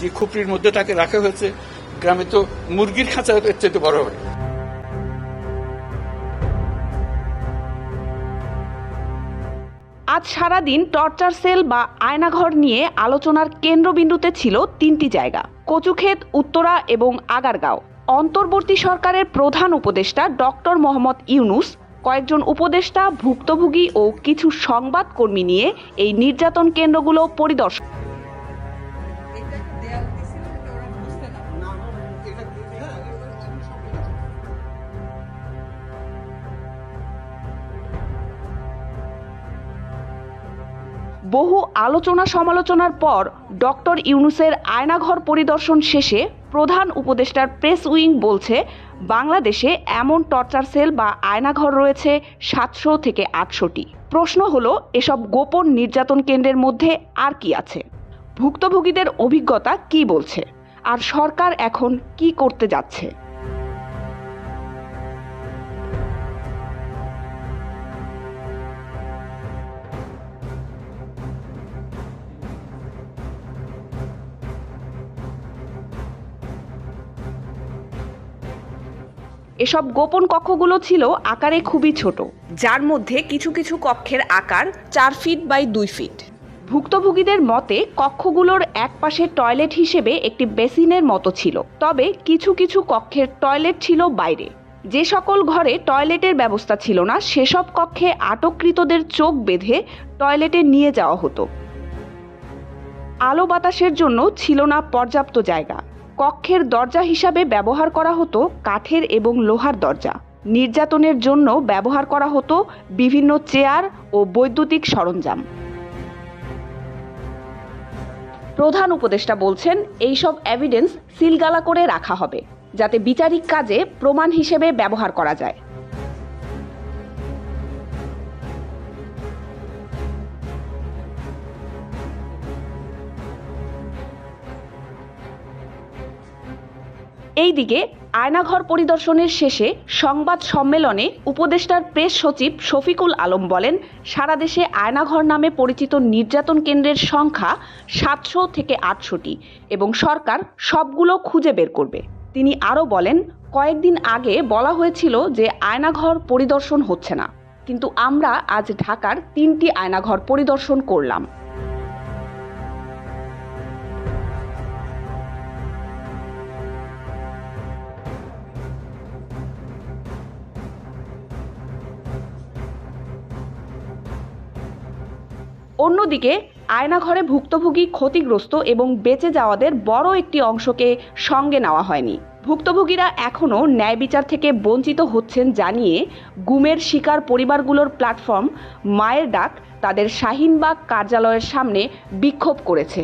যে খুপড়ির মধ্যে তাকে রাখা হয়েছে, গ্রামে তো মুরগির খাঁচা এর চাইতে বড় হয় আজ সারাদিন টর্চার সেল বা আয়নাঘর নিয়ে আলোচনার কেন্দ্রবিন্দুতে ছিল তিনটি জায়গা, কচুক্ষেত, উত্তরা এবং আগারগাঁও। অন্তর্বর্তী সরকারের প্রধান উপদেষ্টা ডক্টর মোহাম্মদ ইউনুস, কয়েকজন উপদেষ্টা, ভুক্তভোগী ও কিছু সংবাদকর্মী নিয়ে এই নির্যাতন কেন্দ্রগুলো পরিদর্শন বহু আলোচনা সমালোচনার পর ডক্টর ইউনুসের আয়নাঘর পরিদর্শন শেষে প্রধান উপদেষ্টার প্রেস উইং বলছে, বাংলাদেশে এমন টর্চার সেল বা আয়নাঘর রয়েছে সাতশো থেকে আটশোটি। প্রশ্ন হলো, এসব গোপন নির্যাতন কেন্দ্রের মধ্যে আর কি আছে? ভুক্তভোগীদের অভিজ্ঞতা কি বলছে? আর সরকার এখন কি করতে যাচ্ছে? এসব গোপন কক্ষগুলো ছিল আকারে খুবই ছোট, যার মধ্যে কিছু কিছু কক্ষের আকার চার ফিট বাই দুই ফিট। ভুক্তভোগীদের মতে, কক্ষগুলোর একপাশে টয়লেট হিসেবে একটি বেসিনের মতো ছিল, তবে কিছু কিছু কক্ষের টয়লেট ছিল বাইরে। যে সকল ঘরে টয়লেটের ব্যবস্থা ছিল না, সেসব কক্ষে আটককৃতদের চোখ বেঁধে টয়লেটে নিয়ে যাওয়া হতো। আলো বাতাসের জন্য ছিল না পর্যাপ্ত জায়গা। কক্ষের দরজা হিসাবে ব্যবহার করা হতো কাঠের এবং লোহার দরজা। নির্যাতনের জন্য ব্যবহার করা হতো বিভিন্ন চেয়ার ও বৈদ্যুতিক সরঞ্জাম। প্রধান উপদেষ্টা বলছেন, এইসব এভিডেন্স সিলগালা করে রাখা হবে, যাতে বিচারিক কাজে প্রমাণ হিসেবে ব্যবহার করা যায়। এইদিকে আয়নাঘর পরিদর্শনের শেষে সংবাদ সম্মেলনে উপদেষ্টার প্রেস সচিব শফিকুল আলম বলেন, সারা দেশে আয়নাঘর নামে পরিচিত নির্যাতন কেন্দ্রের সংখ্যা সাতশো থেকে আটশোটি এবং সরকার সবগুলো খুঁজে বের করবে। তিনি আরও বলেন, কয়েকদিন আগে বলা হয়েছিল যে আয়নাঘর পরিদর্শন হচ্ছে না, কিন্তু আমরা আজ ঢাকার তিনটি আয়নাঘর পরিদর্শন করলাম। অন্যদিকে, আয়নাঘরে ভুক্তভোগী ক্ষতিগ্রস্ত এবং বেঁচে যাওয়াদের বড় একটি অংশকে সঙ্গে নেওয়া হয়নি। ভুক্তভোগীরা এখনও ন্যায় বিচার থেকে বঞ্চিত হচ্ছেন জানিয়ে গুমের শিকার পরিবারগুলোর প্ল্যাটফর্ম মায়ের ডাক তাদের শাহিনবাগ কার্যালয়ের সামনে বিক্ষোভ করেছে।